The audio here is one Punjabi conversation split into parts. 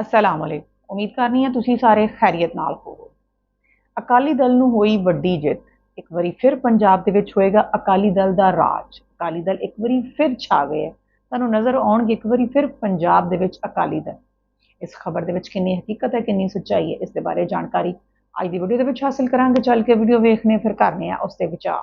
ਅਸਲਾਮ ਅਲੈਕੁਮ ਉਮੀਦ ਕਰਨੀ ਹੈ ਤੁਸੀਂ ਸਾਰੇ ਖੈਰੀਅਤ ਨਾਲ ਹੋਵੋ ਅਕਾਲੀ ਦਲ ਨੂੰ ਹੋਈ ਵੱਡੀ ਜਿੱਤ। ਇੱਕ ਵਾਰੀ ਫਿਰ ਪੰਜਾਬ ਦੇ ਵਿੱਚ ਹੋਏਗਾ ਅਕਾਲੀ ਦਲ ਦਾ ਰਾਜ। ਅਕਾਲੀ ਦਲ ਇੱਕ ਵਾਰੀ ਫਿਰ ਛਾ ਗਏ ਹੈ ਤੁਹਾਨੂੰ ਨਜ਼ਰ ਆਉਣਗੇ ਇੱਕ ਵਾਰੀ ਫਿਰ ਪੰਜਾਬ ਦੇ ਵਿੱਚ ਅਕਾਲੀ ਦਲ। ਇਸ ਖਬਰ ਦੇ ਵਿੱਚ ਕਿੰਨੀ ਹਕੀਕਤ ਹੈ, ਕਿੰਨੀ ਸੱਚਾਈ ਹੈ, ਇਸ ਦੇ ਬਾਰੇ ਜਾਣਕਾਰੀ ਅੱਜ ਦੀ ਵੀਡੀਓ ਦੇ ਵਿੱਚ ਹਾਸਲ ਕਰਾਂਗੇ। ਚੱਲ ਕੇ ਵੀਡੀਓ ਵੇਖਨੇ ਫਿਰ ਕਰਨੇ ਆ ਉਸ ਦੇ ਵਿਚਾਰ।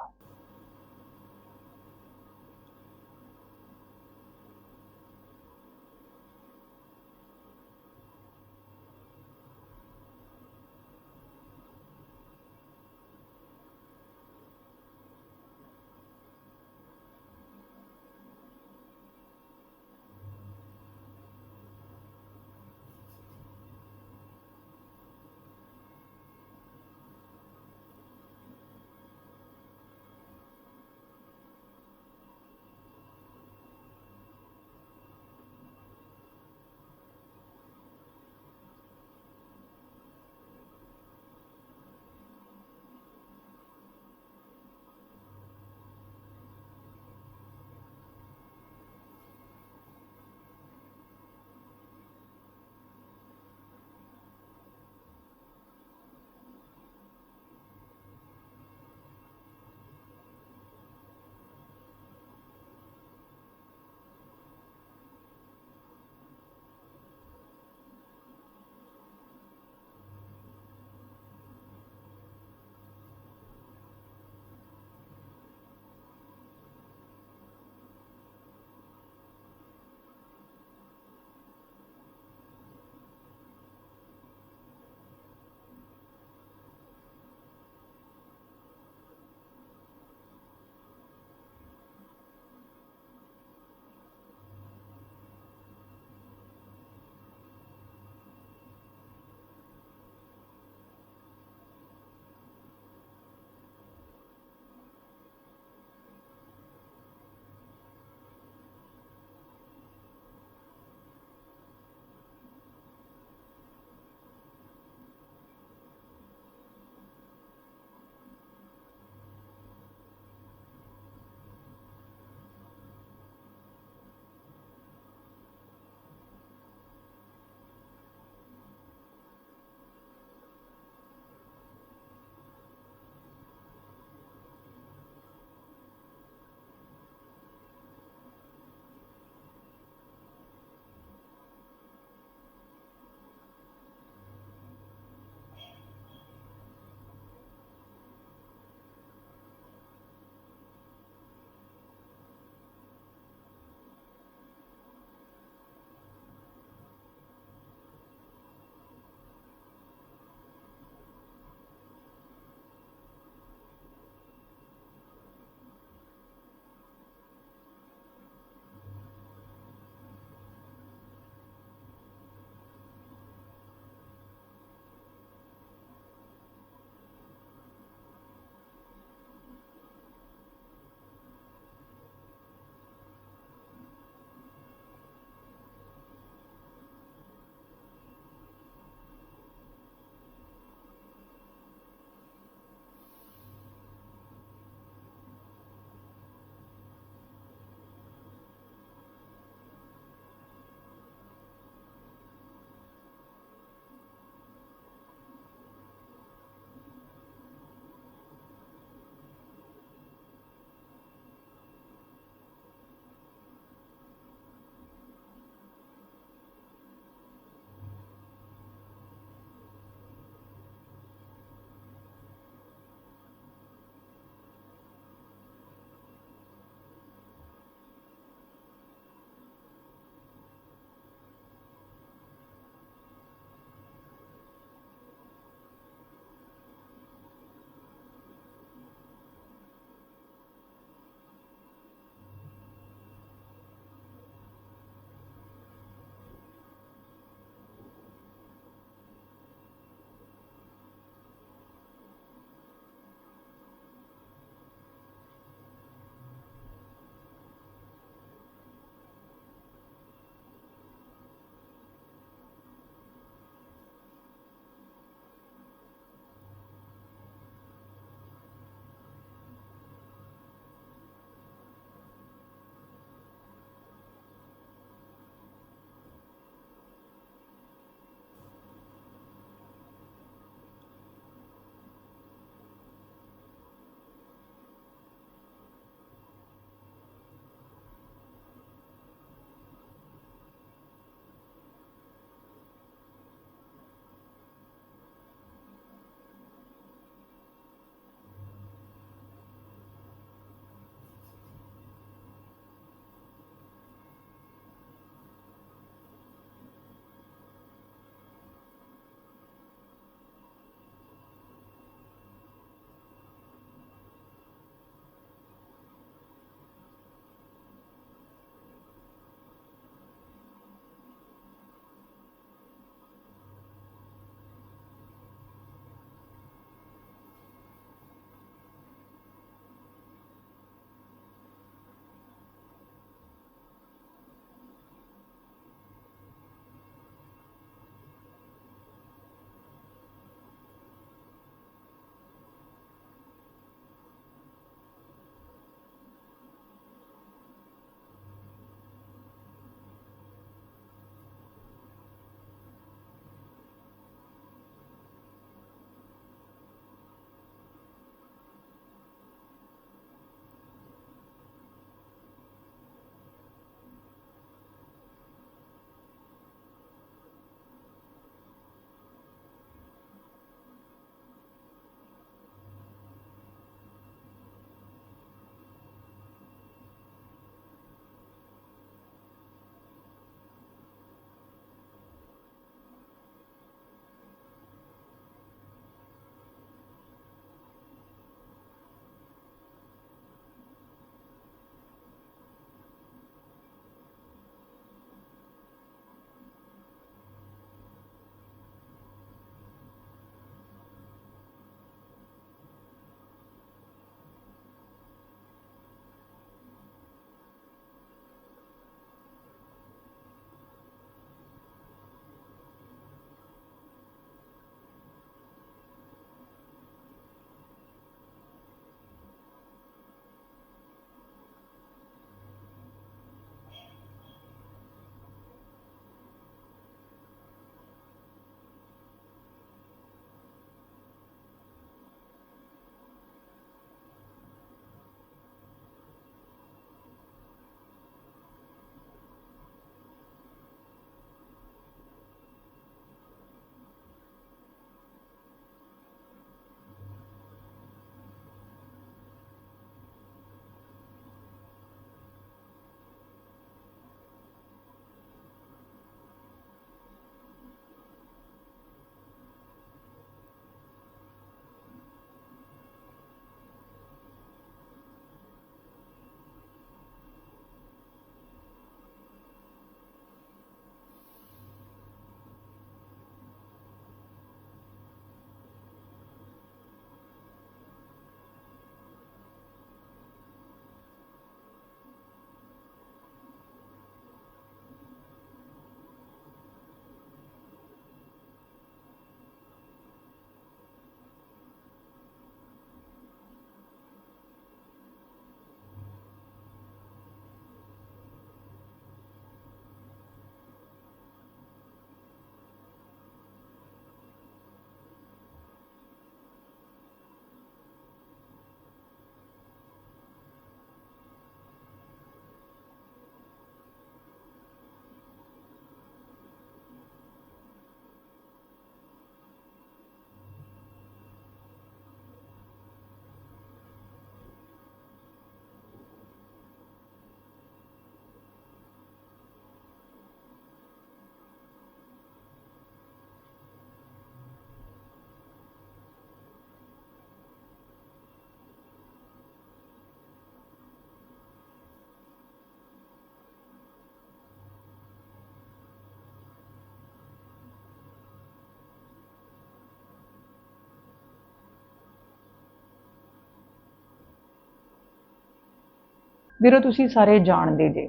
ਵੀਰੋ, ਤੁਸੀਂ ਸਾਰੇ ਜਾਣਦੇ ਜੇ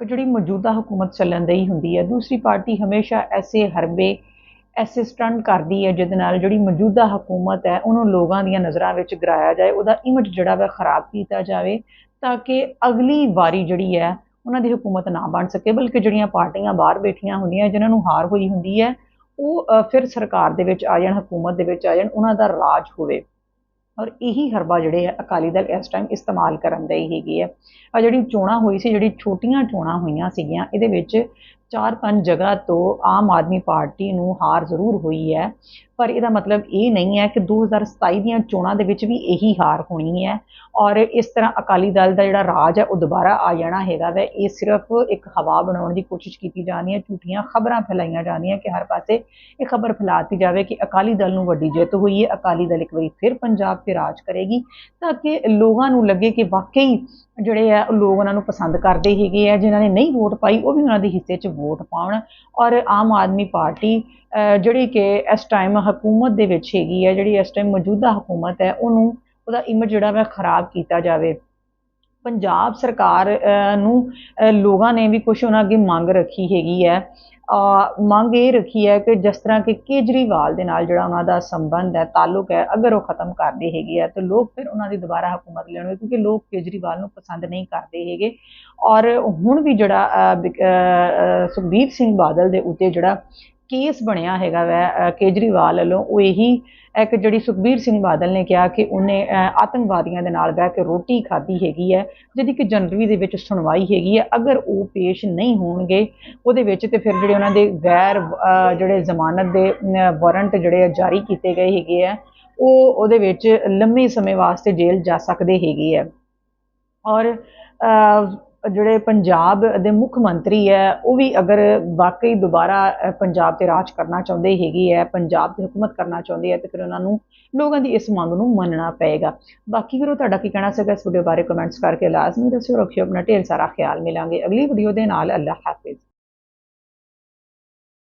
ਕਿ ਜਿਹੜੀ ਮੌਜੂਦਾ ਹਕੂਮਤ ਚੱਲਣ ਦੀ ਹੁੰਦੀ ਹੈ, ਦੂਸਰੀ ਪਾਰਟੀ ਹਮੇਸ਼ਾ ਐਸੇ ਹਰਬੇ, ਐਸੇ ਸਟੰਟ ਕਰਦੀ ਹੈ, ਜਿਹਦੇ ਨਾਲ ਜਿਹੜੀ ਮੌਜੂਦਾ ਹਕੂਮਤ ਹੈ, ਉਹਨੂੰ ਲੋਕਾਂ ਦੀਆਂ ਨਜ਼ਰਾਂ ਵਿੱਚ ਗਿਰਾਇਆ ਜਾਏ, ਉਹਦਾ ਇਮੇਜ ਜਿਹੜਾ ਵਾ ਖਰਾਬ ਕੀਤਾ ਜਾਵੇ, ਤਾਂ ਕਿ ਅਗਲੀ ਵਾਰੀ ਜਿਹੜੀ ਹੈ, ਉਹਨਾਂ ਦੀ ਹਕੂਮਤ ਨਾ ਬਣ ਸਕੇ, ਬਲਕਿ ਜਿਹੜੀਆਂ ਪਾਰਟੀਆਂ ਬਾਹਰ ਬੈਠੀਆਂ ਹੁੰਦੀਆਂ, ਜਿਨ੍ਹਾਂ ਨੂੰ ਹਾਰ ਹੋਈ ਹੁੰਦੀ ਹੈ, ਉਹ ਫਿਰ ਸਰਕਾਰ ਦੇ ਵਿੱਚ ਆ ਜਾਣ, ਹਕੂਮਤ ਦੇ ਵਿੱਚ ਆ ਜਾਣ, ਉਹਨਾਂ ਦਾ ਰਾਜ ਹੋਵੇ। ਔਰ ਇਹੀ ਹਰਬਾ ਜਿਹੜੇ ਆ, ਅਕਾਲੀ ਦਲ ਇਸ ਟਾਈਮ ਇਸਤੇਮਾਲ ਕਰਨ ਦੇ ਹੀ ਹੈਗੇ ਹੈ ਆ ਜਿਹੜੀ ਚੋਣਾਂ ਹੋਈ ਸੀ, ਜਿਹੜੀ ਛੋਟੀਆਂ ਚੋਣਾਂ ਹੋਈਆਂ ਸੀਗੀਆਂ, ਇਹਦੇ ਵਿੱਚ ਚਾਰ ਪੰਜ ਜਗ੍ਹਾ ਤੋਂ ਆਮ ਆਦਮੀ ਪਾਰਟੀ ਨੂੰ ਹਾਰ ਜ਼ਰੂਰ ਹੋਈ ਹੈ। ਪਰ ਇਹਦਾ ਮਤਲਬ ਇਹ ਨਹੀਂ ਹੈ ਕਿ 2027 ਦੀਆਂ ਚੋਣਾਂ ਦੇ ਵਿੱਚ ਵੀ ਇਹੀ ਹਾਰ ਹੋਣੀ ਹੈ ਔਰ ਇਸ ਤਰ੍ਹਾਂ ਅਕਾਲੀ ਦਲ ਦਾ ਜਿਹੜਾ ਰਾਜ ਹੈ ਉਹ ਦੁਬਾਰਾ ਆ ਜਾਣਾ ਹੈਗਾ ਵੈ। ਇਹ ਸਿਰਫ ਇੱਕ ਹਵਾ ਬਣਾਉਣ ਦੀ ਕੋਸ਼ਿਸ਼ ਕੀਤੀ ਜਾਣੀ ਹੈ, ਝੂਠੀਆਂ ਖਬਰਾਂ ਫੈਲਾਈਆਂ ਜਾਂਦੀਆਂ ਕਿ ਹਰ ਪਾਸੇ ਇਹ ਖਬਰ ਫੈਲਾਤੀ ਜਾਵੇ ਕਿ ਅਕਾਲੀ ਦਲ ਨੂੰ ਵੱਡੀ ਜਿੱਤ ਹੋਈ ਹੈ, ਅਕਾਲੀ ਦਲ ਇੱਕ ਵਾਰੀ ਫਿਰ ਪੰਜਾਬ ਤੇ ਰਾਜ ਕਰੇਗੀ ਤਾਂ ਕਿ ਲੋਕਾਂ ਨੂੰ ਲੱਗੇ ਕਿ ਵਾਕਈ ਜਿਹੜੇ ਆ ਉਹ ਲੋਕ ਉਹਨਾਂ ਨੂੰ ਪਸੰਦ ਕਰਦੇ ਹੈਗੇ ਆ, ਜਿਨ੍ਹਾਂ ਨੇ ਨਹੀਂ ਵੋਟ ਪਾਈ ਉਹ ਵੀ ਉਹਨਾਂ ਦੇ ਹਿੱਸੇ 'ਚ ਵੋਟ ਪਾਉਣ। ਔਰ ਆਮ ਆਦਮੀ ਪਾਰਟੀ ਜਿਹੜੀ ਕਿ ਇਸ ਟਾਈਮ ਹਕੂਮਤ ਦੇ ਵਿੱਚ ਹੈਗੀ ਹੈ, ਜਿਹੜੀ ਇਸ ਟਾਈਮ ਮੌਜੂਦਾ ਹਕੂਮਤ ਹੈ, ਉਹਨੂੰ, ਉਹਦਾ ਇਮੇਜ ਜਿਹੜਾ ਵਾ ਖਰਾਬ ਕੀਤਾ ਜਾਵੇ। ਪੰਜਾਬ ਸਰਕਾਰ ਨੂੰ ਲੋਕਾਂ ਨੇ ਵੀ ਕੁਝ ਉਹਨਾਂ ਅੱਗੇ ਮੰਗ ਰੱਖੀ ਹੈਗੀ ਹੈ। ਮੰਗ ਇਹ ਰੱਖੀ ਹੈ ਕਿ ਜਿਸ ਤਰ੍ਹਾਂ ਕਿ ਕੇਜਰੀਵਾਲ ਦੇ ਨਾਲ ਜਿਹੜਾ ਉਹਨਾਂ ਦਾ ਸੰਬੰਧ ਹੈ, ਤਾਲੁਕ ਹੈ, ਅਗਰ ਉਹ ਖਤਮ ਕਰਦੇ ਹੈਗੇ ਆ, ਤਾਂ ਲੋਕ ਫਿਰ ਉਹਨਾਂ ਦੀ ਦੁਬਾਰਾ ਹਕੂਮਤ ਲੈਣਗੇ ਕਿਉਂਕਿ ਲੋਕ ਕੇਜਰੀਵਾਲ ਨੂੰ ਪਸੰਦ ਨਹੀਂ ਕਰਦੇ ਹੈਗੇ। ਔਰ ਹੁਣ ਵੀ ਜਿਹੜਾ ਸੁਖਬੀਰ ਸਿੰਘ ਬਾਦਲ ਦੇ ਉੱਤੇ ਜਿਹੜਾ ਕੇਸ ਬਣਿਆ ਹੈਗਾ ਵੈ ਕੇਜਰੀਵਾਲ ਵੱਲੋਂ, ਉਹ ਇਹੀ ਇੱਕ ਜਿਹੜੀ ਸੁਖਬੀਰ ਸਿੰਘ ਬਾਦਲ ਨੇ ਕਿਹਾ ਕਿ ਉਹਨੇ ਆਤੰਕਵਾਦੀਆਂ ਦੇ ਨਾਲ ਬਹਿ ਕੇ ਰੋਟੀ ਖਾਧੀ ਹੈਗੀ ਹੈ, ਜਿਹਦੀ ਕਿ ਜਨਵਰੀ ਦੇ ਵਿੱਚ ਸੁਣਵਾਈ ਹੈਗੀ ਹੈ, ਅਗਰ ਉਹ ਪੇਸ਼ ਨਹੀਂ ਹੋਣਗੇ, ਉਹਦੇ ਵਿੱਚ ਤੇ ਫਿਰ ਜਿਹੜੇ ਉਹਨਾਂ ਦੇ ਗੈਰ ਜਿਹੜੇ ਜ਼ਮਾਨਤ ਦੇ ਵਾਰੰਟ ਜਿਹੜੇ ਜਾਰੀ ਕੀਤੇ ਗਏ ਹੈਗੇ ਆ, ਉਹ ਉਹਦੇ ਵਿੱਚ ਲੰਮੇ ਸਮੇਂ ਵਾਸਤੇ ਜੇਲ੍ਹ ਜਾ ਸਕਦੇ ਹੈਗੇ ਆ। ਔਰ ਜਿਹੜੇ ਪੰਜਾਬ ਦੇ ਮੁੱਖ ਮੰਤਰੀ ਹੈ, ਉਹ ਵੀ ਅਗਰ ਵਾਕਈ ਦੁਬਾਰਾ ਪੰਜਾਬ ਤੇ ਰਾਜ ਕਰਨਾ ਚਾਹੁੰਦੇ ਹੈਗੇ ਹੈ, ਪੰਜਾਬ ਤੇ ਹਕੂਮਤ ਕਰਨਾ ਚਾਹੁੰਦੇ ਹੈ, ਤੇ ਫਿਰ ਉਹਨਾਂ ਨੂੰ ਲੋਕਾਂ ਦੀ ਇਸ ਮੰਗ ਨੂੰ ਮੰਨਣਾ ਪਏਗਾ। ਬਾਕੀ ਵੀਰੋ, ਤੁਹਾਡਾ ਕੀ ਕਹਿਣਾ ਸੀਗਾ ਇਸ ਵੀਡੀਓ ਬਾਰੇ ਕਮੈਂਟਸ ਕਰਕੇ, ਲਾਜ਼ਮੀ ਦੱਸਿਓ, ਰੱਖਿਓ ਆਪਣਾ ਢੇਰ ਸਾਰਾ ਖਿਆਲ। ਮਿਲਾਂਗੇ ਅਗਲੀ ਵੀਡੀਓ ਦੇ ਨਾਲ। ਅੱਲਾ ਹਾਫਿਜ਼।